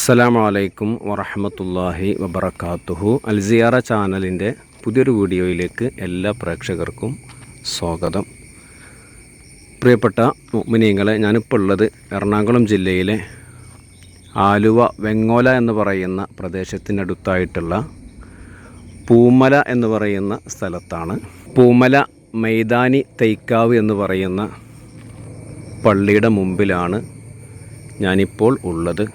അസ്സലാമു അലൈക്കും വറഹമത്തല്ലാഹി വബർക്കാത്തുഹു അൽസിയാറ ചാനലിന്റെ പുതിയൊരു വീഡിയോയിലേക്ക് എല്ലാ പ്രേക്ഷകർക്കും സ്വാഗതം. പ്രിയപ്പെട്ട മുഅ്മിനീങ്ങളെ ഞാനിപ്പോൾ ഉള്ളത് എറണാകുളം ജില്ലയിലെ ആലുവ വെങ്ങോല എന്ന് പറയുന്ന പ്രദേശത്തിനടുത്തായിട്ടുള്ള പൂമല എന്ന് പറയുന്ന സ്ഥലത്താണ്. പൂമല മൈതാനി തൈക്കാവ് എന്ന് പറയുന്ന പള്ളിയുടെ മുമ്പിലാണ് ഞാനിപ്പോൾ ഉള്ളത്.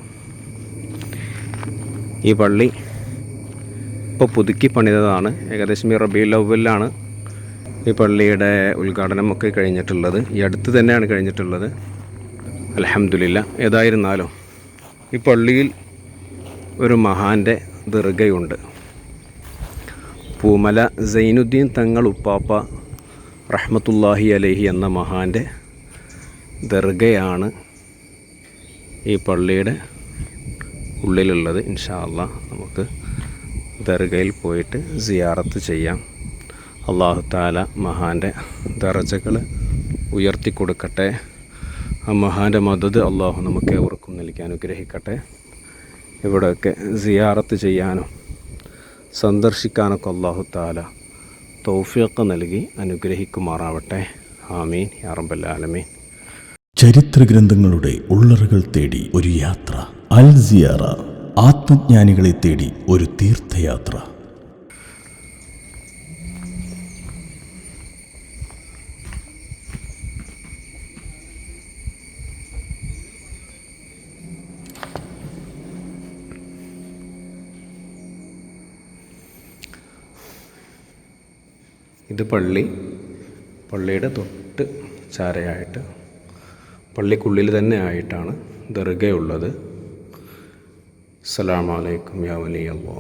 ഈ പള്ളി ഇപ്പോൾ പുതുക്കി പണിതതാണ്. ഏകദേശം ഈ റബി ലവലിലാണ് ഈ പള്ളിയുടെ ഉദ്ഘാടനമൊക്കെ കഴിഞ്ഞിട്ടുള്ളത്. ഈ അടുത്ത് തന്നെയാണ് കഴിഞ്ഞിട്ടുള്ളത്. അലഹമില്ല ഏതായിരുന്നാലും ഈ പള്ളിയിൽ ഒരു മഹാന്റെ ദീർഘയുണ്ട് പൂമല സൈനുദ്ദീൻ തങ്ങൾ ഉപ്പാപ്പ റഹ്മത്തുല്ലാഹി അലഹി എന്ന മഹാന്റെ ദർഗയാണ് ഈ പള്ളിയുടെ ഉള്ളിലുള്ളത് ഇൻഷാ അള്ളാ നമുക്ക് ദർഗയിൽ പോയിട്ട് സിയാറത്ത് ചെയ്യാം. അള്ളാഹു താല മഹാന്റെ ദറജകൾ ഉയർത്തി കൊടുക്കട്ടെ. ആ മഹാന്റെ മദത് അള്ളാഹു നമുക്ക് എവർക്കും നൽകി അനുഗ്രഹിക്കട്ടെ. ഇവിടെയൊക്കെ സിയാറത്ത് ചെയ്യാനും സന്ദർശിക്കാനൊക്കെ അള്ളാഹു താല തൗഫീഖ് നൽകി അനുഗ്രഹിക്കുമാറാവട്ടെ. ആമീൻ. യാ റബ്ബൽ ആലമീൻ. ചരിത്രഗ്രന്ഥങ്ങളുടെ ഉള്ളറുകൾ തേടി ഒരു യാത്ര. അൽ സിയാറ ആത്മജ്ഞാനികളെ തേടി ഒരു തീർത്ഥയാത്ര. ഇത് പള്ളി പള്ളിയുടെ തൊട്ട് ചാരയായിട്ട് പള്ളിക്കുള്ളിൽ തന്നെ ആയിട്ടാണ് ദർഗയുള്ളത്. അസ്സലാമലൈക്കും യാ വലി അല്ലോ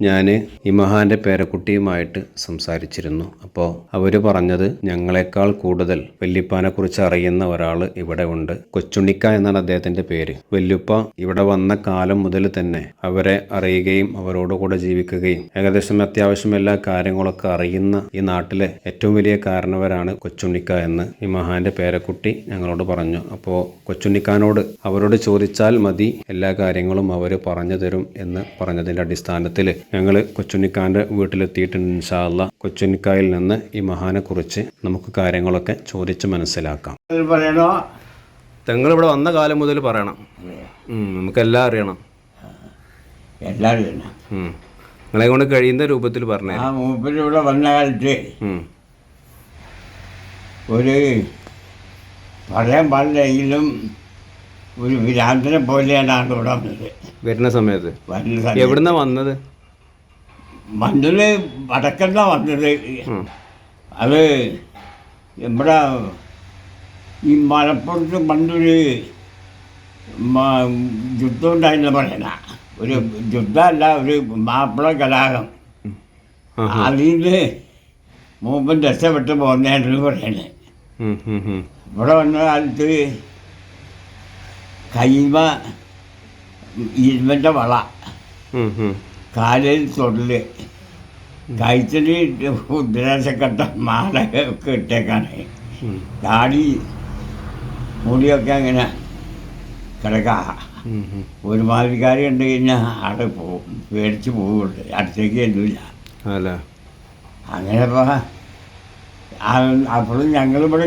ഞാൻ ഈ മഹാന്റെ പേരക്കുട്ടിയുമായിട്ട് സംസാരിച്ചിരുന്നു. അപ്പോൾ അവർ പറഞ്ഞത് ഞങ്ങളെക്കാൾ കൂടുതൽ വല്യപ്പാനെ കുറിച്ച് അറിയുന്ന ഒരാൾ ഇവിടെ ഉണ്ട്. കൊച്ചുണ്ണിക്ക എന്നാണ് അദ്ദേഹത്തിന്റെ പേര്. വല്യുപ്പ ഇവിടെ വന്ന കാലം മുതൽ തന്നെ അവരെ അറിയുകയും അവരോട് കൂടെ ജീവിക്കുകയും ഏകദേശം അത്യാവശ്യം എല്ലാ കാര്യങ്ങളൊക്കെ അറിയുന്ന ഈ നാട്ടിലെ ഏറ്റവും വലിയ കാരണവരാണ് കൊച്ചുണ്ണിക്ക എന്ന് ഈ മഹാന്റെ പേരക്കുട്ടി ഞങ്ങളോട് പറഞ്ഞു. അപ്പോൾ കൊച്ചുണ്ണിക്കാനോട് അവരോട് ചോദിച്ചാൽ മതി എല്ലാ കാര്യങ്ങളും അവർ പറഞ്ഞു തരും എന്ന് പറഞ്ഞതിന്റെ അടിസ്ഥാനത്തിൽ ഞങ്ങൾ കൊച്ചുണ്ണിക്കാന്റെ വീട്ടിലെത്തിയിട്ടുണ്ട് ഇൻഷാല്ല കൊച്ചുണ്ണിക്കായിൽ നിന്ന് ഈ മഹാനെ കുറിച്ച് നമുക്ക് കാര്യങ്ങളൊക്കെ ചോദിച്ച് മനസ്സിലാക്കാം. തെങ്ങൾ പറയണോ? നിങ്ങൾ ഇവിടെ വന്ന കാലം മുതൽ പറയണം. നമുക്കെല്ലാം അറിയണം. എല്ലാവരും തന്നെ നിങ്ങളെ കൊണ്ട് കഴിയുന്ന രൂപത്തിൽ പറഞ്ഞേ ആ മൂപ്പര് ഇവിടെ വന്ന കാലത്ത് ഒരു പറയാൻ പാടില്ലെങ്കിലും ഒരു വിരാന്തനെ പോലെയാണ് ആണ്ട് ഇവിടെ വന്നത്. വരുന്ന സമയത്ത്? വരുന്ന സമയത്ത്. എവിടുന്നാ വന്നത്? വന്നത് വടക്കെന്ന വന്നത്. അത് ഇവിടെ ഈ മലപ്പുറത്ത് പണ്ടൊരു യുദ്ധം ഉണ്ടായിരുന്ന പറയണ ഒരു യുദ്ധമല്ല ഒരു മാപ്പിള കലാകം നിന്ന് മൂപ്പൻ രക്ഷപ്പെട്ട് പോകുന്നതായിരുന്നു പറയണേ. ഇവിടെ വന്ന കാലത്ത് കൈമ ഇരുമ്പന്റെ വള. കാലിൽ തൊടൽ. കൈത്തടി ഉദ്ദേശക്കട്ട മാല മാലയൊക്കെ ഇട്ടേക്കാണ്. താടി മുടിയൊക്കെ അങ്ങനെ കിടക്ക. ഒരുമാതിരിക്കാരി ഉണ്ട് കഴിഞ്ഞാൽ അവിടെ പോകും പേടിച്ച് പോവുള്ളൂ. അടുത്തേക്ക് ചെല്ലില്ല അല്ല. അങ്ങനെ അപ്പോഴും ഞങ്ങളിവിടെ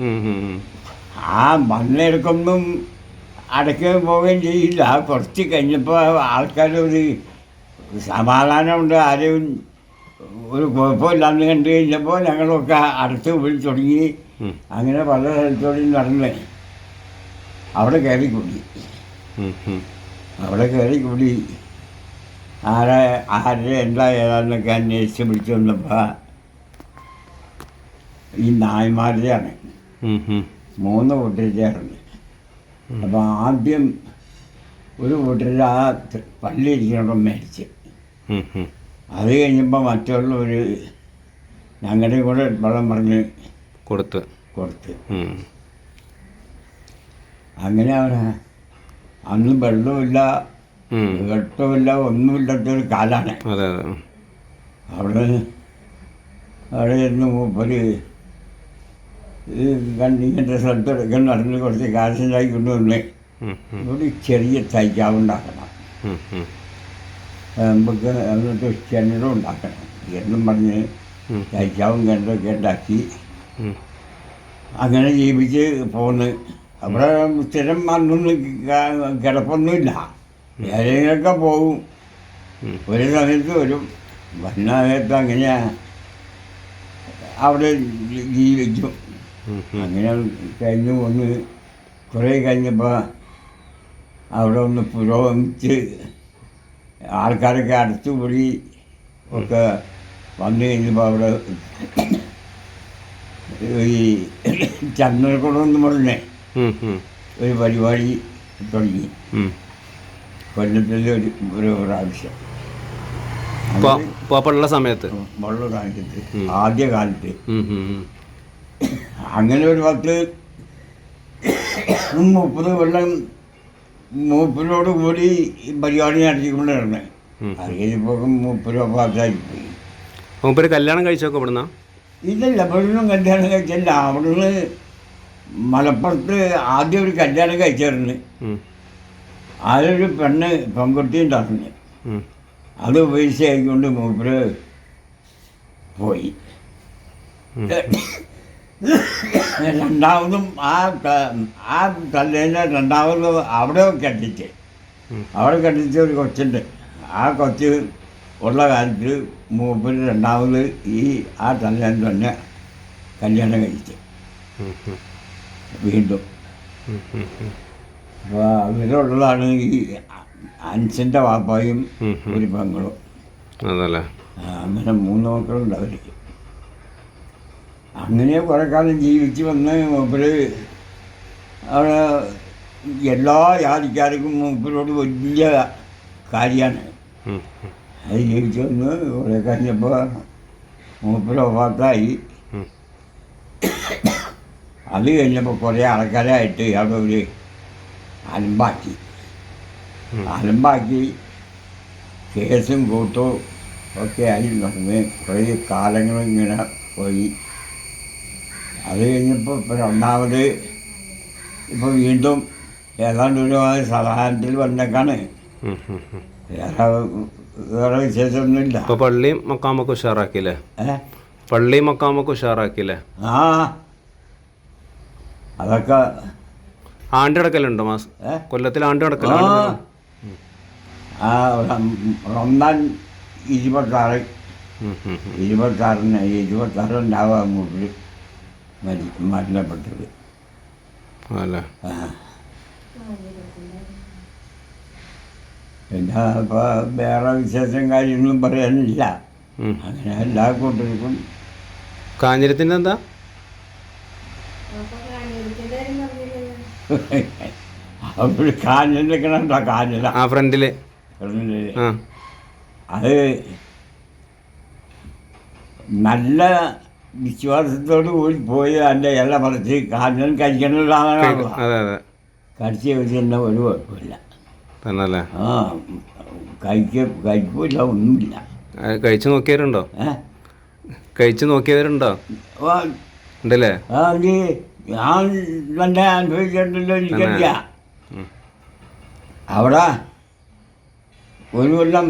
ഉം. ആ മണ്ണെടുക്കൊന്നും അടയ്ക്കാൻ പോവുകയും ചെയ്യില്ല. കുറച്ച് കഴിഞ്ഞപ്പോൾ ആൾക്കാരൊരു സമാധാനമുണ്ട്. ആരും ഒരു കുഴപ്പമില്ലാന്ന് കണ്ടു കഴിഞ്ഞപ്പോൾ ഞങ്ങളൊക്കെ അടുത്ത് വിളിച്ചു തുടങ്ങി. അങ്ങനെ പല സ്ഥലത്തോടെയും നടന്ന് അവിടെ കയറി കൂടി. അവിടെ കയറി കൂടി ആരെ ആരുടെ എന്താ ഏതാന്നൊക്കെ അന്വേഷിച്ച് വിളിച്ചു വന്നപ്പോൾ ഈ നായ്മാരുടെയാണ്. മൂന്ന് കൂട്ടരുണ്ട് അപ്പോൾ ആദ്യം ഒരു കൂട്ടർ ആ പള്ളി ഇരിക്കണം മേടിച്ച്. അത് കഴിഞ്ഞപ്പോൾ മറ്റുള്ള ഒരു ഞങ്ങളുടെ കൂടെ വെള്ളം പറഞ്ഞ് കൊടുത്ത് കൊടുത്ത്. അങ്ങനെ അവന് അന്ന് വെള്ളമില്ല. വെട്ടമില്ല ഒന്നുമില്ലാത്തൊരു കാലാണ് അവിടെ അവിടെ ഇരുന്ന് മൂപ്പര് ഈ ഇങ്ങനത്തെ സ്ഥലത്തൊക്കെ നടന്ന് കുറച്ച് കാശുണ്ടായി കൊണ്ടുവന്ന് ഒരു ചെറിയ തൈക്കാവുണ്ടാക്കണം ഉണ്ടാക്കണം. നമുക്ക് എന്നിട്ട് കിണറും ഉണ്ടാക്കണം. എന്നും പറഞ്ഞ്. തൈക്കാവും കിണറൊക്കെ ഉണ്ടാക്കി. അങ്ങനെ ജീവിച്ച് പോന്ന്. അവിടെ സ്ഥിരം അന്നൊന്നും കിടപ്പൊന്നുമില്ല. ഏതെങ്കിലുമൊക്കെ പോകും ഒരു സമയത്ത് വരും. വന്ന സമയത്ത് അങ്ങനെ അവിടെ ജീവിച്ചു ജീവിക്കും. അങ്ങനെ കഴിഞ്ഞു വന്ന് കുറേ കഴിഞ്ഞപ്പോൾ അവിടെ ഒന്ന് പുരോഗമിച്ച് ആൾക്കാരൊക്കെ അടുത്തുകൂടി ഒക്കെ വന്നു കഴിഞ്ഞപ്പോൾ അവിടെ ഈ ചന്ദനക്കുളം എന്ന് പറഞ്ഞേ ഒരു പരിപാടി തുടങ്ങി. കൊല്ലത്തിൽ ഒരു ഒരു പ്രാവശ്യം. ഉള്ള സമയത്ത്. ആദ്യ കാലത്ത്. അങ്ങനെ ഒരു പത്ത് മുപ്പത് വെള്ളം മൂപ്പരോട് കൂടി പരിപാടി നടത്തിക്കൊണ്ടിരുന്നത്. അത് കഴിഞ്ഞപ്പോൾ മൂപ്പര് പാസ്സായിപ്പോയി മൂപ്പര് കല്യാണം കഴിച്ചൊക്കെ ഇവിടുന്ന? ഇല്ലല്ല ഇവിടുന്ന് കല്യാണം കഴിച്ചല്ല. അവിടുന്ന് മലപ്പുറത്ത് ആദ്യം ഒരു കല്യാണം കഴിച്ചിരുന്നു അതിലൊരു പെണ്ണ് പെൺകുട്ടി ഉണ്ടായിരുന്നു. അത് ആയിക്കൊണ്ട് മൂപ്പര് പോയി. രണ്ടാമതും ആ ആ തല്ലേനെ രണ്ടാമത് അവിടെ കെട്ടിച്ച്. അവിടെ കെട്ടിച്ച ഒരു കൊച്ചുണ്ട്. ആ കൊച്ച് ഉള്ള കാലത്ത് മൂപ്പര് രണ്ടാമത് ഈ ആ തല്ലേൻ തന്നെ കല്യാണം കഴിച്ച്. വീണ്ടും. അപ്പോൾ അവരുള്ളതാണ് ഈ അൻസിന്റെ വാപ്പായും. ഒരു പെങ്ങളും. അതല്ലേ? ആ, അങ്ങനെ മൂന്ന് മക്കളുണ്ട് അവർ അങ്ങനെ കുറേ കാലം ജീവിച്ച് വന്ന് മൂപ്പര് അവിടെ എല്ലാ ജാതിക്കാർക്കും മൂപ്പരോട് വലിയ കാര്യമാണ്. അത് ജീവിച്ച് വന്ന് കുറേ കഴിഞ്ഞപ്പോൾ ഒഫാത്തായി ഉം. അത് കഴിഞ്ഞപ്പോൾ കുറേ ആൾക്കാരായിട്ട് അവിടെ ഒരു അലമ്പാക്കി. അലമ്പാക്കി കേസും കൂട്ടും ഒക്കെ ആയി നടന്ന് കുറേ കാലങ്ങൾ ഇങ്ങനെ പോയി. അത് കഴിഞ്ഞപ്പോൾ ഇപ്പോൾ രണ്ടാമത് ഇപ്പോൾ വീണ്ടും ഏതാണ്ട് ഒരു സഹായത്തിൽ വന്നേക്കാണ്. ഉം, ഉം, ഉം. വേറെ വേറെ വിശേഷമൊന്നുമില്ല. ഇപ്പം പള്ളിയും മക്കാമൊക്കെ ഉഷാറാക്കിയില്ലേ? പള്ളിയും മക്കാമൊക്കെ ഉഷാറാക്കിയില്ലേ? ആ. അതൊക്കെ ആണ്ട് കിടക്കലുണ്ടോ മാസം? കൊല്ലത്തിൽ ആണ്ട് ആ. കിടക്കലുണ്ടോ ആ ഇരുപത്താറ്. ഇരുപത്താറിന് ഇരുപത്താറ് ഉണ്ടാവുക മരി മരണപ്പെട്ടത് അതല്ലേ ആ. പിന്നെ ഇപ്പോൾ വേറെ വിശേഷം കാര്യങ്ങളും പറയാനില്ല. അങ്ങനെ എല്ലാ കൂട്ടർക്കും. കാഞ്ഞിരത്തിന്റെ എന്താ അവർ കാഞ്ഞിരിക്കണുണ്ടോ കാഞ്ഞില ആ ഫ്രണ്ടിൽ. ആ. അത് നല്ല വിശ്വാസത്തോട് കൂടി പോയി എന്റെ ഇല പറിച്ച് കാഞ്ഞൻ കഴിക്കണതാണല്ലോ അതെ അതെ. കടിച്ച് വെച്ചിരുന്ന ഒരു കുഴപ്പമില്ല. തന്നല്ലേ ആ കഴിക്ക കഴിക്കില്ല ഒന്നുമില്ല. കഴിച്ചു നോക്കിയവരുണ്ടോ? കഴിച്ചു നോക്കിയവരുണ്ടോ? ഉണ്ടല്ലേ? ആ, ഞാൻ തന്നെ അനുഭവിച്ചിട്ടുണ്ടല്ലോ എനിക്കറിയ. അവിടെ ഒരു കൊല്ലം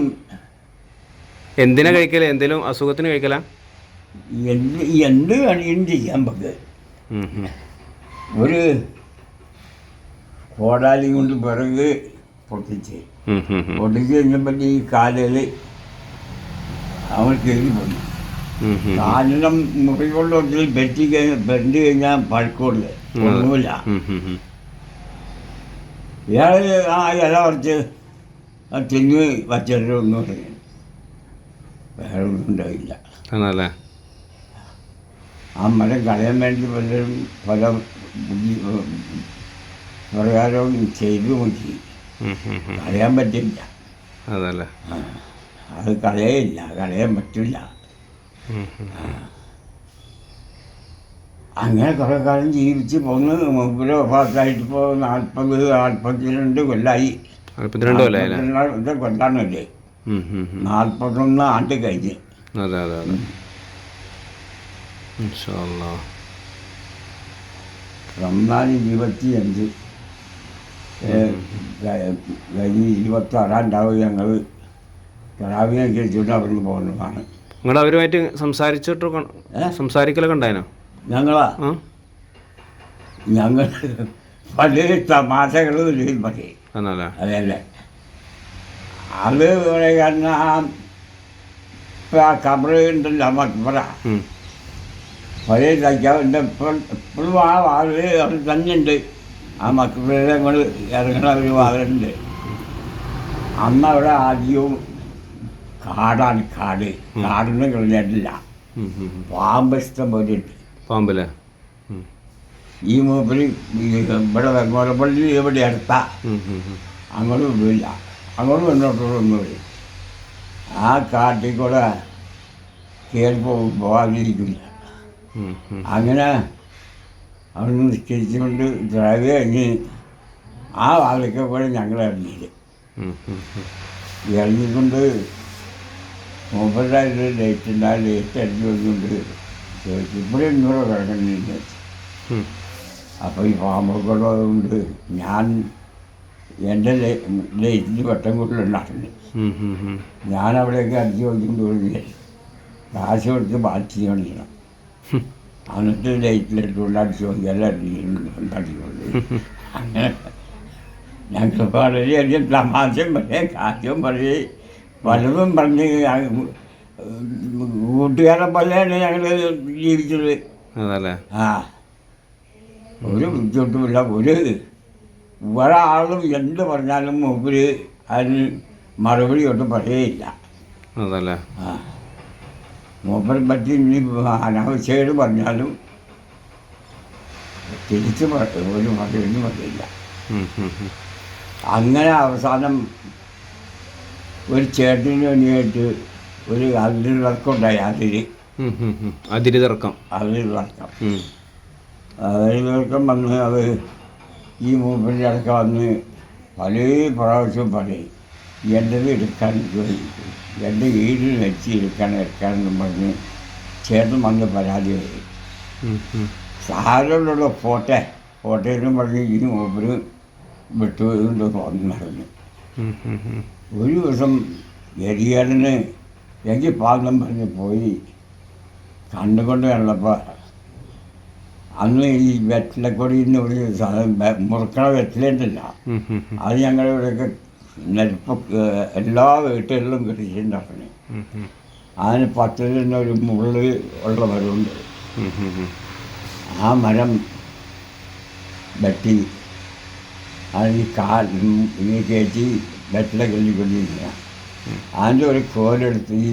എന്തിനാ കഴിക്കല? എന്തേലും അസുഖത്തിന് കഴിക്കല? എന്ത് എന്ത് വേണമെങ്കിലും ചെയ്യാൻ പറ്റുക ഒരു കോടാലി കൊണ്ട് പിറക് പൊട്ടിച്ച്. പൊട്ടിച്ച് കഴിഞ്ഞപ്പോൾ ഈ കാലിൽ അവൻ കയറി പോയി. കാലിനും മുറിവുള്ളതിൽ പെറ്റി കഴിഞ്ഞ പെരണ്ട് കഴിഞ്ഞാൽ പഴക്കമില്ല ഒന്നുമില്ല ഇയാൾ ആ ഇല കുറച്ച് തിന്ന് വച്ചിട്ട് ഒന്നും വേറെ ഒന്നും ഉണ്ടാവില്ല. തന്നല്ലേ ആ മരം കളയാൻ വേണ്ടി പലരും പല പ്രകാരവും ചെയ്തു നോക്കി കളയാൻ പറ്റില്ല. അതല്ലേ? അത് കളയില്ല കളയാൻ പറ്റില്ല. അങ്ങനെ കുറേ കാലം ജീവിച്ച് പോന്ന് മുമ്പിലെ ഭാഗത്തായിട്ട് ഇപ്പോൾ നാൽപ്പത് നാൽപ്പത്തിരണ്ട് കൊല്ലായി. നാൽപ്പത്തിരണ്ട് കൊല്ലാണല്ലേ. നാൽപ്പത്തൊന്ന് ആണ്ട് കഴിഞ്ഞ്. അതെ അതെ അതെ ഇൻഷാ അല്ലാ. റംസാൻ ഇരുപത്തിയഞ്ച്. കഴിഞ്ഞ് ഇരുപത്തി ആറാം ഞങ്ങൾ തറാവിനെ കഴിച്ചിട്ട് അവിടുന്ന് പോകുന്നതാണ് നിങ്ങൾ അവരുമായിട്ട് സംസാരിച്ചിട്ട്? സംസാരിക്കലൊക്കെ ഉണ്ടായിനോ? ഞങ്ങളാ? ഞങ്ങൾ പല തമാശകളും പറയും അതെയല്ലേ അത് കാരണം ആ ഇപ്പം കബറ് ഉണ്ടല്ലോ മക്ബറ. പഴയ തയ്ക്കാവിന്റെ ഇപ്പം ഇപ്പോഴും ആ വാതിൽ അവിടെ തന്നെയുണ്ട്. ആ മക്കളുടെ അങ്ങോട്ട് ഇറങ്ങണ ഒരു വാതിലുണ്ട്. അന്ന് അവിടെ ആദ്യവും കാടാണ് കാട്. കാടൊന്നും കളഞ്ഞിട്ടില്ല. പാമ്പ് ഇഷ്ടം പോലെ ഉണ്ട്. പാമ്പല്ലേ? ഈ മൂപ്പര് ഈ ഇവിടെ വെങ്ങോലപ്പള്ളി ഇവിടെ അടുത്ത. അങ്ങോട്ട് ഉം, അങ്ങോട്ട് ഇല്ല അങ്ങോട്ടും ആ കാട്ടിൽ കൂടെ കയറി പോകും പോകാതിരിക്കില്ല. അങ്ങനെ അവിടെ നിശ്ചയിച്ചുകൊണ്ട് ഡ്രൈവ് കഴിഞ്ഞ് ആ വാതിലൊക്കെ കൂടെ ഞങ്ങൾ ഇറങ്ങിയില്ല. ഇറങ്ങിക്കൊണ്ട് മൂപ്പരുടെ ഡേറ്റ് ഉണ്ട് ആ ഡേറ്റ് അടിച്ചു വന്നുകൊണ്ട് ചോദിച്ചു ഇവിടെ ഇന്നൂടെ കിടക്കണില്ല ഉം. അപ്പോൾ ഈ പാമ്പൊക്കെയുള്ളതുകൊണ്ട് ഞാൻ എന്റെ ലേറ്റിന് വെട്ടം ഉം. ഞാൻ അവിടെയൊക്കെ അടിച്ചു നോക്കിക്കൊണ്ട് കാശ് കൊടുത്ത് ബാറ്റ് കാണിക്കണം എന്നിട്ട് ലൈറ്റിലിട്ടുകൊണ്ട് അടിച്ചു നോക്കിയാൽ അടിച്ചുകൊണ്ട് അങ്ങനെ ഞങ്ങൾ വളരെയധികം തമാശയും പറയും കാര്യം പറയും പലതും പറഞ്ഞ് കൂട്ടുകാരെ പോലെയാണ് ഞങ്ങൾ ജീവിച്ചത്. ആ. ഒരു ബുദ്ധിമുട്ടുമില്ല. ഒരു ഒരാളും എന്ത് പറഞ്ഞാലും മൂപ്പര് അതിന് മറുപടി ഒട്ടും പറയേയില്ല. അതല്ലേ? ആ. മൂപ്പരെ പറ്റി ഇനി അനാവശ്യമായിട്ട് പറഞ്ഞാലും തിരിച്ച് ഒരു മറുപടി പറയില്ല. അങ്ങനെ അവസാനം ഒരു ചേട്ടന് വേണ്ടിയിട്ട് ഒരു അതിൽ വർക്കുണ്ടായി അതിൽ അതിരി. ഉം, ഉം. അതിര് തർക്കം. അതിൽ തർക്കം വന്ന് അത് ഈ മൂപ്പന്റെ അടക്കം വന്ന് പല പ്രാവശ്യം പറയും എന്റെത് എടുക്കാൻ ചോദിക്കും എന്റെ വീട്ടിൽ വെച്ച് എടുക്കാൻ എടുക്കാനെന്നും പറഞ്ഞ് ചേട്ടൻ വന്ന് പരാതി വരും. സാറിലുള്ള ഫോട്ടോ ഫോട്ടോയിലും പറഞ്ഞ് ഇനി വന്ന് പറഞ്ഞു ഉം, ഉം, ഉം. ഒരു ദിവസം എരിയാടിന് എനിക്ക് പാദം പറഞ്ഞ് പോയി കണ്ടുകൊണ്ട് കണ്ടപ്പോൾ അന്ന് ഈ വെറ്റിലക്കൊടിയിൽ നിന്ന് ഒരു സാധനം മുറുക്കണ വെറ്റിലുണ്ടല്ല. അത് ഞങ്ങളുടെ ഇവിടെയൊക്കെ നെൽപ്പ് എല്ലാ വീട്ടുകളിലും കൃഷിയുണ്ടാക്കണേ. അതിന് പത്തിൽ നിന്ന് ഒരു മുള്ള് ഉള്ള മരമുണ്ട്. ആ മരം വെട്ടി അത് ഈ കാൽ ഈ കയറ്റി വെറ്റില കൊല്ലിക്കൊണ്ടിരിക്കുക അതിന്റെ ഒരു കോലെടുത്ത് ഈ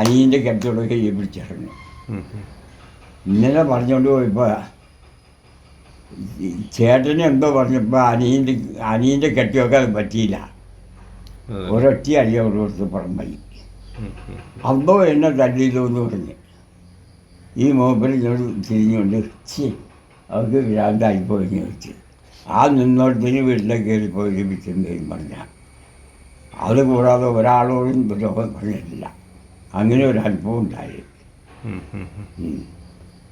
അനിയന്റെ കെട്ടോടൊക്കെ ഈ പിടിച്ചിറങ്ങി. ഇന്നലെ പറഞ്ഞുകൊണ്ട് പോയപ്പോൾ ചേട്ടന് എന്തോ പറഞ്ഞപ്പോൾ അനിയന്റെ അനിയന്റെ കെട്ടിയൊക്കെ അത് പറ്റിയില്ല. ഒരൊറ്റ അടി അവിടെ കൊടുത്ത് പുറംപയി ഉം, ഉം. അന്തോ എന്നെ തല്ലിയില്ലോ എന്ന് പറഞ്ഞ്. ഈ മൂപ്പര് ഇങ്ങോട്ട് തിരിഞ്ഞുകൊണ്ട് ചി അവർക്ക് പോയി വെച്ച്. ആ നിന്നോടത്തിന് വീട്ടിലേക്ക് കയറിപ്പോയി ലഭിക്കുന്നതെന്ന് പറഞ്ഞ. അത് കൂടാതെ ഒരാളോടും ദ്രോഹം പറഞ്ഞിട്ടില്ല. അങ്ങനെ ഒരു അനുഭവം ഉണ്ടായി.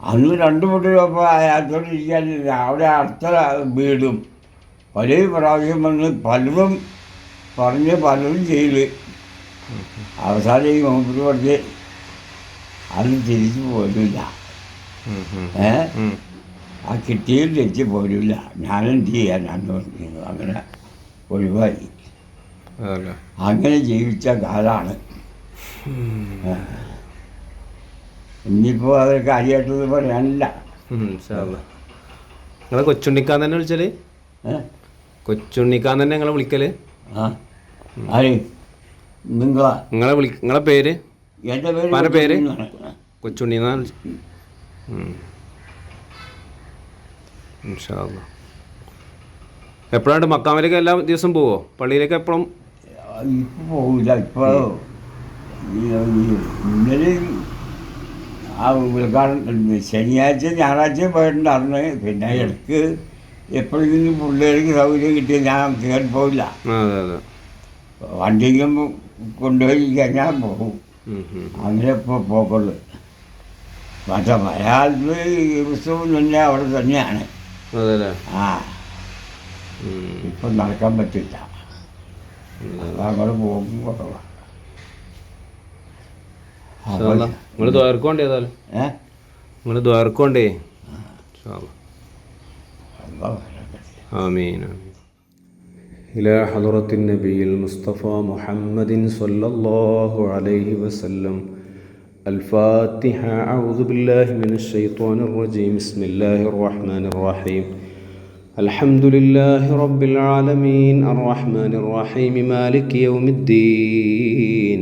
അന്ന് രണ്ട് മുട്ടിലപ്പോൾ അയാളത്തോട് ഇരിക്കാനില്ല. അവിടെ അടുത്ത വീടും. പല പ്രാവശ്യം വന്ന് പലതും പറഞ്ഞ് പലതും ചെയ്ത്. അവസാനം ഈ മൂപ്പര് പറഞ്ഞ് അത് തിരിച്ചു പോരില്ല. ഏ. ആ കിട്ടിയും തിരിച്ചു പോരില്ല. ഞാനെന്ത് ചെയ്യാനാന്ന് പറഞ്ഞു അങ്ങനെ ഒഴിവായി. അങ്ങനെ ജീവിച്ച കാലമാണ് ഇനിയിപ്പോൾ അത് കാര്യമായിട്ടത് പറയാനില്ല. നിങ്ങളെ കൊച്ചുണ്ണിക്കാൻ തന്നെ വിളിച്ചൽ? കൊച്ചുണ്ണിക്കാൻ തന്നെ നിങ്ങളെ വിളിക്കൽ? നിങ്ങളെ? വിളി നിങ്ങളെ പേര്? എന്റെ പേര് ഉപ്പാന്റെ പേര്? കൊച്ചുണ്ണി എന്നാ എപ്പോഴാണ് മക്കാമലേക്ക് എല്ലാ ദിവസം പോവോ? പള്ളിയിലേക്ക് എപ്പോഴും ഇപ്പൊ പോകില്ല ഇപ്പോൾ ഇന്നലെ ആ ഉദ്ഘാടനം ശനിയാഴ്ച ഞായറാഴ്ച പോയിട്ടുണ്ടായിരുന്നു പിന്നെ ഇടയ്ക്ക് എപ്പോഴെങ്കിലും പിള്ളേർക്ക് സൗകര്യം കിട്ടിയാൽ ഞാൻ കയറി പോവില്ല. വണ്ടിക്കും കൊണ്ടുപോയി കഴിഞ്ഞാൽ പോകും. അങ്ങനെ ഇപ്പോൾ പോക്കുള്ളൂ. പക്ഷെ മലയാളത്തിൽ ഉത്സവം തന്നെ അവിടെ തന്നെയാണ്. ആ. ഇപ്പം നടക്കാൻ പറ്റില്ല. അതങ്ങോട്ട് പോകും കുറവാണ് നിങ്ങൾ ദ്വാരക്കോണ്ടേ ഏതായാലും ഏ നിങ്ങൾ ദ്വാരക്കോണ്ടേ അള്ളാഹ് آمين آمين إلى حضرة النبي المصطفى محمد صلى الله عليه وسلم الفاتحة أعوذ بالله من الشيطان الرجيم بسم الله الرحمن الرحيم الحمد لله رب العالمين الرحمن الرحيم مالك يوم الدين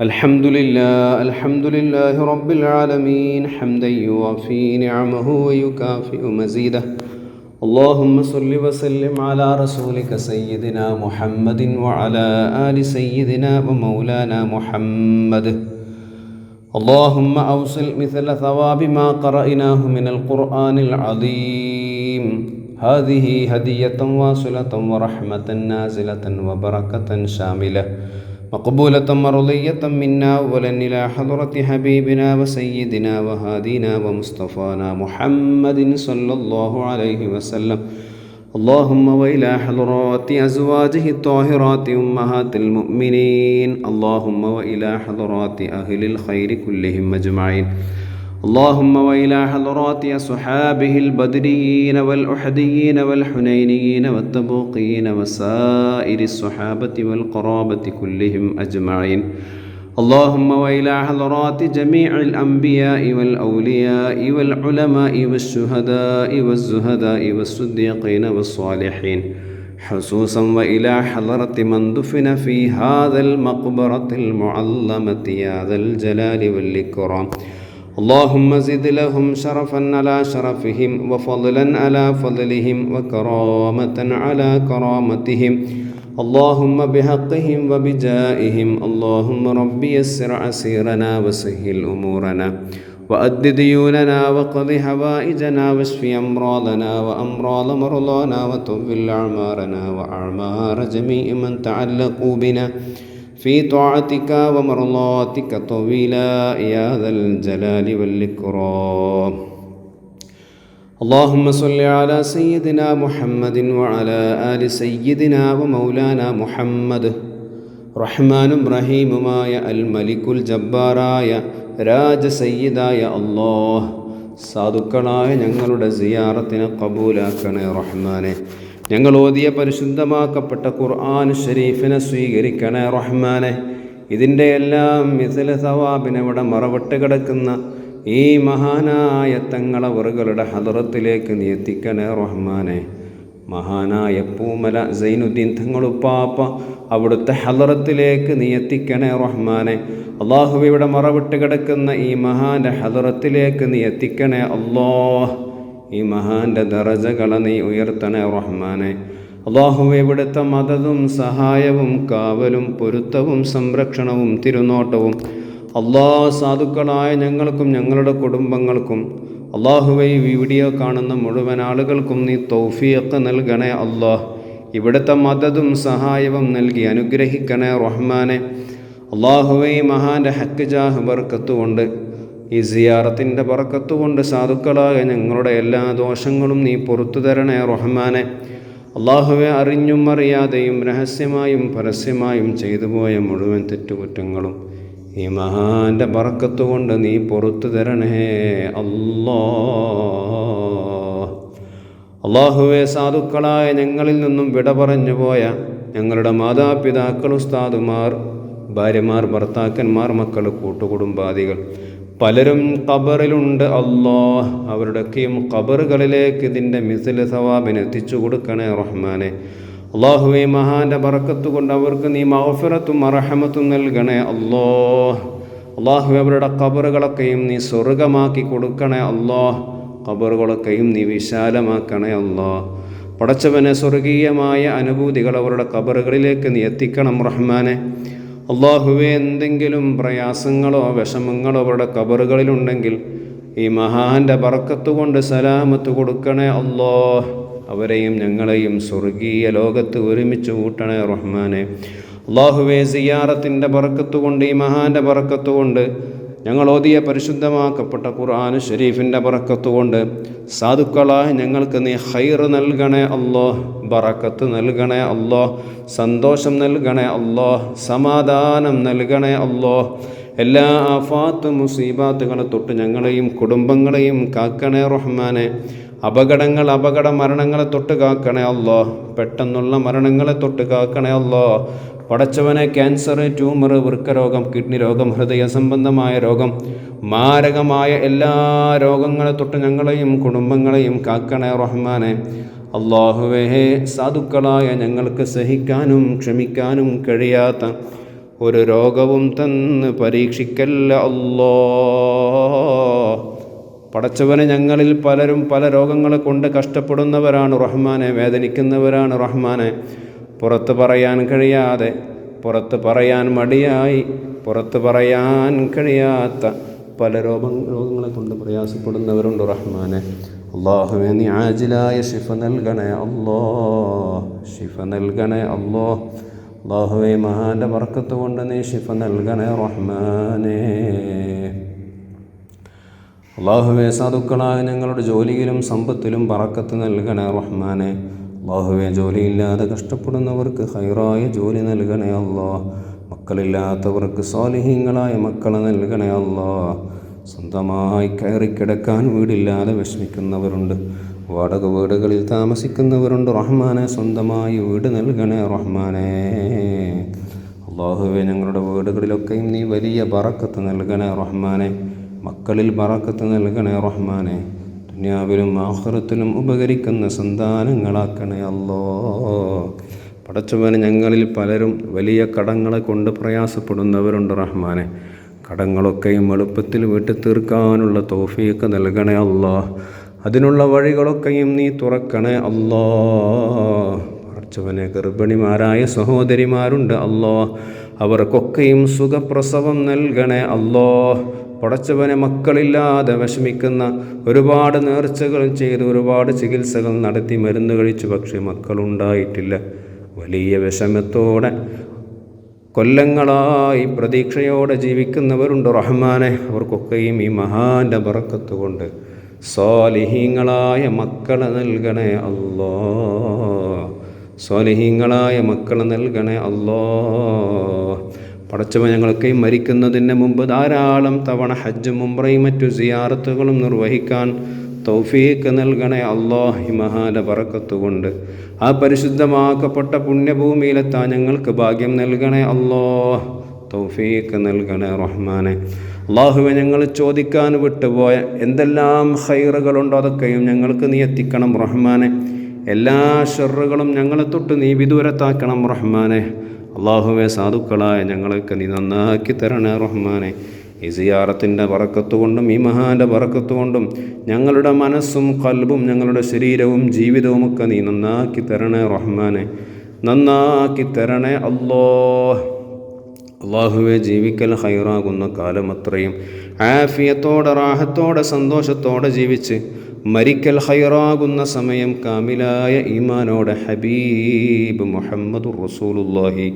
الحمد لله الحمد لله رب العالمين حمدا يوافي نعمه ويكافئ مزيده. اللهم صل وسلم على رسولك سيدنا محمد وعلى آل سيدنا ومولانا محمد. اللهم أوصل مثل ثواب ما قرأناه من القرآن العظيم. هذه هدية واصلة ورحمة نازلة وبركة شاملة. مقبولة مرضية منا أولا إلى حضرة حبيبنا وسيدنا وهادينا ومصطفانا محمد صلى الله عليه وسلم. اللهم وإلى حضرات أزواجه الطاهرات أمهات المؤمنين. اللهم وإلى حضرات أهل الخير كلهم أجمعين. اللهم وإلى حضرات أصحابه البدريين والأحديين والحنينيين والتبوقيين وسائر الصحابة والقرابة كلهم أجمعين. اللهم وإلى حضرات جميع الأنبياء والأولياء والعلماء والشهداء والزهداء والصديقين والصالحين. خصوصا وإلى حضرة من دفن في هذا المقبرة المعظمة يا ذا الجلال والإكرام. اللهم زد لهم شرفا على شرفهم وفضلا على فضلهم وكرامة على كرامتهم. اللهم بحقهم وبجائهم. اللهم ربي يسر عسيرنا وسهل أمورنا. وأد ديوننا وقض حوائجنا واشف أمراضنا وأمراض مرضانا وطول أعمارنا وأعمار جميع من تعلقوا بنا. في طاعتك ومرضاتك طويلا يا ذا الجلال والإكرام اللهم صل على سيدنا محمد وعلى آل سيدنا ومولانا محمد റഹ്മാനും റഹീമുമായ അൽ മലിക്കുൽ ജബ്ബാറായ രാജസയ്യിദായ അള്ളാഹ് സാധുക്കളായ ഞങ്ങളുടെ സിയാറത്തിനെ കബൂലാക്കണേ റഹ്മാനെ ഞങ്ങൾ ഓതിയ പരിശുദ്ധമാക്കപ്പെട്ട ഖുർആൻ ഷരീഫിനെ സ്വീകരിക്കണേ റഹ്മാനെ. ഇതിന്റെ എല്ലാം മിഥില സവാബിനെവിടെ മറവിട്ട് കിടക്കുന്ന ഈ മഹാനായ തങ്ങളെ വറുകളുടെ ഹദറത്തിലേക്ക് നിയത്തിക്കണേ റഹ്മാനെ. മഹാനായ പൂമല സൈനുദ്ദീൻ തങ്ങളുപ്പാപ്പ അവിടുത്തെ ഹലറത്തിലേക്ക് നിയത്തിക്കണേ റഹ്മാനെ. അള്ളാഹു ഇവിടെ മറവിട്ട് കിടക്കുന്ന ഈ മഹാന്റെ ഹലറത്തിലേക്ക് നിയത്തിക്കണേ അള്ളാഹ്. ഈ മഹാന്റെ ദറജകളെ നീ ഉയർത്തണേ റഹ്മാനെ. അള്ളാഹു എവിടുത്തെ മതതും സഹായവും കാവലും പൊരുത്തവും സംരക്ഷണവും തിരുനോട്ടവും അള്ളാ സാധുക്കളായ ഞങ്ങൾക്കും ഞങ്ങളുടെ കുടുംബങ്ങൾക്കും അള്ളാഹുവെ ഈ വീഡിയോ കാണുന്ന മുഴുവൻ ആളുകൾക്കും നീ തൗഫിയൊക്കെ നൽകണേ അള്ളാഹ് ഇവിടുത്തെ മദതും സഹായവും നൽകി അനുഗ്രഹിക്കണേ റഹ്മാനെ. അള്ളാഹുവെ മഹാന്റെ ഹക്ക് ജാഹ് ബർക്കത്തുകൊണ്ട് ഈ സിയാറത്തിന്റെ പറക്കത്തുകൊണ്ട് സാധുക്കളായ ഞങ്ങളുടെ എല്ലാ ദോഷങ്ങളും നീ പുറത്തു തരണേ റഹ്മാനെ. അള്ളാഹുവെ അറിഞ്ഞും അറിയാതെയും രഹസ്യമായും പരസ്യമായും ചെയ്തു പോയ മുഴുവൻ തെറ്റുകുറ്റങ്ങളും ഈ മഹാന്റെ പറക്കത്തുകൊണ്ട് നീ പുറത്തു തരണേ. അല്ലോ. അള്ളാഹുവെ സാധുക്കളായ ഞങ്ങളിൽ നിന്നും വിട പറഞ്ഞു പോയ ഞങ്ങളുടെ മാതാപിതാക്കൾ ഉസ്താദുമാർ ഭാര്യമാർ ഭർത്താക്കന്മാർ മക്കൾ കൂട്ടുകുടുംബാദികൾ പലരും ഖബറിലുണ്ട് അള്ളാഹ് അവരുടെയൊക്കെയും ഖബറുകളിലേക്ക് ഇതിന്റെ മിസിൽ സവാബിന് എത്തിച്ചു കൊടുക്കണേ റഹ്മാനെ. അള്ളാഹുവെ മഹാന്റെ ബറക്കത്ത് കൊണ്ട് അവർക്ക് നീ മഹഫിറത്തും അറഹമത്തും നൽകണേ അല്ലോ അള്ളാഹു അവരുടെ ഖബറുകളൊക്കെയും നീ സ്വർഗമാക്കി കൊടുക്കണേ അല്ലോ ഖബറുകളൊക്കെയും നീ വിശാലമാക്കണേ അല്ലോ പടച്ചവനെ സ്വർഗീയമായ അനുഭൂതികൾ അവരുടെ ഖബറുകളിലേക്ക് നീ എത്തിക്കണം റഹ്മാനെ. അള്ളാഹുവെ എന്തെങ്കിലും പ്രയാസങ്ങളോ വിഷമങ്ങളോ അവരുടെ കബറുകളിലുണ്ടെങ്കിൽ ഈ മഹാന്റെ ബറക്കത്ത് കൊണ്ട് സലാമത്ത് കൊടുക്കണേ അള്ളോ. അവരെയും ഞങ്ങളെയും സ്വർഗീയ ലോകത്ത് ഒരുമിച്ച് കൂട്ടണേ റഹ്മാനെ. അള്ളാഹുവെ സിയാറത്തിന്റെ ബറക്കത്ത് കൊണ്ട് ഈ മഹാന്റെ ബറക്കത്ത് കൊണ്ട് ഞങ്ങൾ ഓതിയ പരിശുദ്ധമാക്കപ്പെട്ട ഖുർആൻ ഷെരീഫിന്റെ ബറക്കത്ത് കൊണ്ട് സാധുക്കളായ ഞങ്ങൾക്ക് നീ ഹൈർ നൽകണേ അല്ലോ ബറക്കത്ത് നൽകണേ അല്ലോ സന്തോഷം നൽകണേ അല്ലോ സമാധാനം നൽകണേ അല്ലോ. എല്ലാ ആഫാത്ത് മുസീബാത്തുകളെ തൊട്ട് ഞങ്ങളെയും കുടുംബങ്ങളെയും കാക്കണേ റഹ്മാനെ. അപകടങ്ങൾ അപകട മരണങ്ങളെ തൊട്ട് കാക്കണേ അല്ലോ. പെട്ടെന്നുള്ള മരണങ്ങളെ തൊട്ട് കാക്കണേ അല്ലോ. പടച്ചവനെ ക്യാൻസർ ട്യൂമർ വൃക്കരോഗം കിഡ്നി രോഗം ഹൃദയ സംബന്ധമായ രോഗം മാരകമായ എല്ലാ രോഗങ്ങളെ തൊട്ട് ഞങ്ങളെയും കുടുംബങ്ങളെയും കാക്കണേ റഹ്മാനെ. അള്ളാഹുവേ സാധുക്കളായ ഞങ്ങൾക്ക് സഹിക്കാനും ക്ഷമിക്കാനും കഴിയാത്ത ഒരു രോഗവും തന്ന് പരീക്ഷിക്കല്ല അല്ലോ. പടച്ചവനെ ഞങ്ങളിൽ പലരും പല രോഗങ്ങളെ കൊണ്ട് കഷ്ടപ്പെടുന്നവരാണ് റഹ്മാനെ വേദനിക്കുന്നവരാണ് റഹ്മാനെ. പുറത്ത് പറയാൻ കഴിയാതെ പുറത്ത് പറയാൻ മടിയായി പുറത്ത് പറയാൻ കഴിയാത്ത പല രോഗ രോഗങ്ങളെ കൊണ്ട് പ്രയാസപ്പെടുന്നവരുണ്ട് റഹ്മാനെ. അള്ളാഹുവെ നീ ആജിലായ ഷിഫ നൽകണേ അല്ലോ ഷിഫ നൽകണേ അല്ലോ. അള്ളാഹുവെ മഹാന്റെ വർക്കത്ത് കൊണ്ട് നീ ഷിഫ നൽകണേ റഹ്മാനേ. അള്ളാഹുവെ സാധുക്കളായ ഞങ്ങളുടെ ജോലിയിലും സമ്പത്തിലും പറക്കത്ത് നൽകണേ റഹ്മാനെ. അള്ളാഹുവെ ജോലിയില്ലാതെ കഷ്ടപ്പെടുന്നവർക്ക് ഹൈറായ ജോലി നൽകണേ അല്ലോ മക്കളില്ലാത്തവർക്ക് സ്വാലിഹീങ്ങളായ മക്കളെ നൽകണേ അല്ലോ സ്വന്തമായി കയറിക്കിടക്കാൻ വീടില്ലാതെ വിഷമിക്കുന്നവരുണ്ട്. വാടക വീടുകളിൽ താമസിക്കുന്നവരുണ്ട്. റഹ്മാനെ സ്വന്തമായി വീട് നൽകണേ റഹ്മാനേ. അള്ളാഹുവെ ഞങ്ങളുടെ വീടുകളിലൊക്കെയും നീ വലിയ ബറക്കത്ത് നൽകണേ റഹ്മാനെ. മക്കളിൽ ബറക്കത്ത് നൽകണേ റഹ്മാനെ. ദുനിയാവിലും ആഹ്റത്തിലും ഉപകരിക്കുന്ന സന്താനങ്ങളാക്കണേ അല്ലോ. പടച്ചവന് ഞങ്ങളിൽ പലരും വലിയ കടങ്ങളെ കൊണ്ട് പ്രയാസപ്പെടുന്നവരുണ്ട് റഹ്മാനെ. കടങ്ങളൊക്കെയും എളുപ്പത്തിൽ വീട്ടിൽ തീർക്കാനുള്ള തോഫിയൊക്കെ നൽകണേ അല്ലോ. അതിനുള്ള വഴികളൊക്കെയും നീ തുറക്കണേ അല്ലോ. പടച്ചവനെ ഗർഭിണിമാരായ സഹോദരിമാരുണ്ട് അല്ലോ. അവർക്കൊക്കെയും സുഖപ്രസവം നൽകണേ അല്ലോ. പടച്ചവനെ മക്കളില്ലാതെ വിഷമിക്കുന്ന ഒരുപാട് നേർച്ചകൾ ചെയ്ത് ഒരുപാട് ചികിത്സകൾ നടത്തി മരുന്ന് കഴിച്ചു പക്ഷേ മക്കളുണ്ടായിട്ടില്ല. വലിയ വിഷമത്തോടെ കൊല്ലങ്ങളായി പ്രതീക്ഷയോടെ ജീവിക്കുന്നവരുണ്ട് റഹ്മാനെ. അവർക്കൊക്കെയും ഈ മഹാന്റെ പറക്കത്ത് കൊണ്ട് സ്വാലിഹീങ്ങളായ മക്കളെ നൽകണേ അല്ലോ. സ്വാലിഹീങ്ങളായ മക്കളെ നൽകണേ അല്ലോ. പടച്ചവ ഞങ്ങളൊക്കെയും മരിക്കുന്നതിന് മുമ്പ് ധാരാളം തവണ ഹജ്ജും മുംബ്രയും മറ്റു സിയാറത്തുകളും നിർവഹിക്കാൻ തൗഫീക്ക് നൽകണേ അള്ളാഹി മഹാന പറക്കത്തുകൊണ്ട് ആ പരിശുദ്ധമാക്കപ്പെട്ട പുണ്യഭൂമിയിലെത്താൻ ഞങ്ങൾക്ക് ഭാഗ്യം നൽകണേ അള്ളാഹ്. തൗഫീക്ക് നൽകണേ റഹ്മാനെ. അള്ളാഹുവെ ഞങ്ങൾ ചോദിക്കാൻ വിട്ടുപോയ എന്തെല്ലാം ഹൈറുകളുണ്ടോ അതൊക്കെയും ഞങ്ങൾക്ക് നീ എത്തിക്കണം റഹ്മാനെ. എല്ലാ ഷെറുകളും ഞങ്ങളെ തൊട്ട് നീ വിദൂരത്താക്കണം റഹ്മാനെ. അള്ളാഹുവെ സാധുക്കളായ ഞങ്ങളൊക്കെ നീ നന്നാക്കി തരണേ റഹ്മാനെ. ഈ സിയാറത്തിന്റെ വറക്കത്തുകൊണ്ടും ഈ മഹാന്റെ വറക്കത്തുകൊണ്ടും ഞങ്ങളുടെ മനസ്സും കൽബും ഞങ്ങളുടെ ശരീരവും ജീവിതവും ഒക്കെ നീ നന്നാക്കി തരണേ റഹ്മാനെ. നന്നാക്കി തരണേ അല്ലോ അള്ളാഹുവെ ജീവിക്കൽ ഹൈറാകുന്ന കാലം അത്രയും ആഫിയത്തോടെ റാഹത്തോടെ സന്തോഷത്തോടെ ജീവിച്ച് മരിക്കൽ ഹൈറാകുന്ന സമയം കാമിലായ ഈമാനോടെ ഹബീബ് മുഹമ്മദ് റസൂലുല്ലാഹി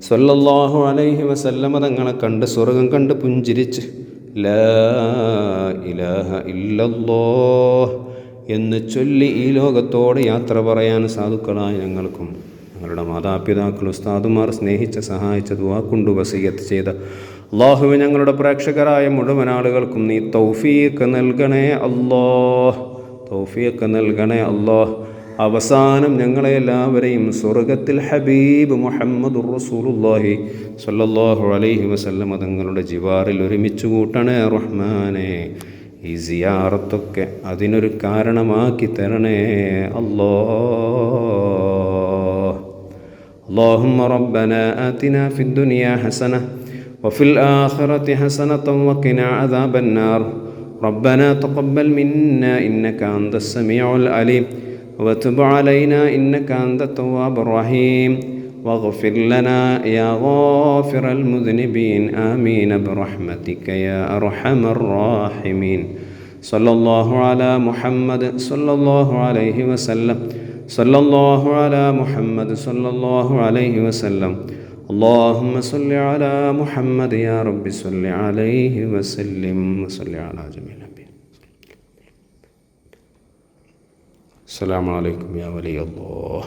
സല്ലല്ലാഹു അലൈഹി വസല്ലമ തങ്ങളെ കണ്ട് സ്വർഗം കണ്ട് പുഞ്ചിരിച്ച് ലാ ഇലാഹ ഇല്ലല്ലോ എന്ന് ചൊല്ലി ഈ ലോകത്തോട് യാത്ര പറയാൻ സാധുക്കളായ ഞങ്ങൾക്കും ഞങ്ങളുടെ മാതാപിതാക്കൾ ഉസ്താദുമാർ സ്നേഹിച്ച് സഹായിച്ച ദുവാ കൊണ്ട് വസീയത്ത് ചെയ്ത അള്ളാഹുവെ ഞങ്ങളുടെ പ്രേക്ഷകരായ മുഴുവൻ ആളുകൾക്കും നീ തൗഫീഖ് നൽകണേ അല്ലോ തൗഫീഖ് നൽകണേ അല്ലോ അവസാനം ഞങ്ങളെ എല്ലാവരെയും സ്വർഗത്തിൽ ഹബീബ് മുഹമ്മദ് റസൂലുല്ലാഹി സല്ലല്ലാഹു അലൈഹി വസല്ലം തങ്ങളുടെ ജിവാറിൽ ഒരുമിച്ച് കൂട്ടണേ റഹ്മാനെ ഈ സിയാറത്തൊക്കെ അതിനൊരു കാരണമാക്കി തരണേ അല്ലോ اللهم ربنا آتنا في الدنيا حسنة وفي الآخرة حسنة وقنا عذاب النار. ربنا تقبل منا إنك أنت السميع العليم. وتب علينا إنك أنت التواب الرحيم. واغفر لنا يا غافر المذنبين. آمين برحمتك يا أرحم الراحمين. صلى الله على محمد صلى الله عليه وسلم. صلى الله على محمد صلى الله عليه وسلم. اللهم صل على محمد يا رب صل عليه وسلم وصل على جميع الأنبياء. السلام عليكم يا ولي الله.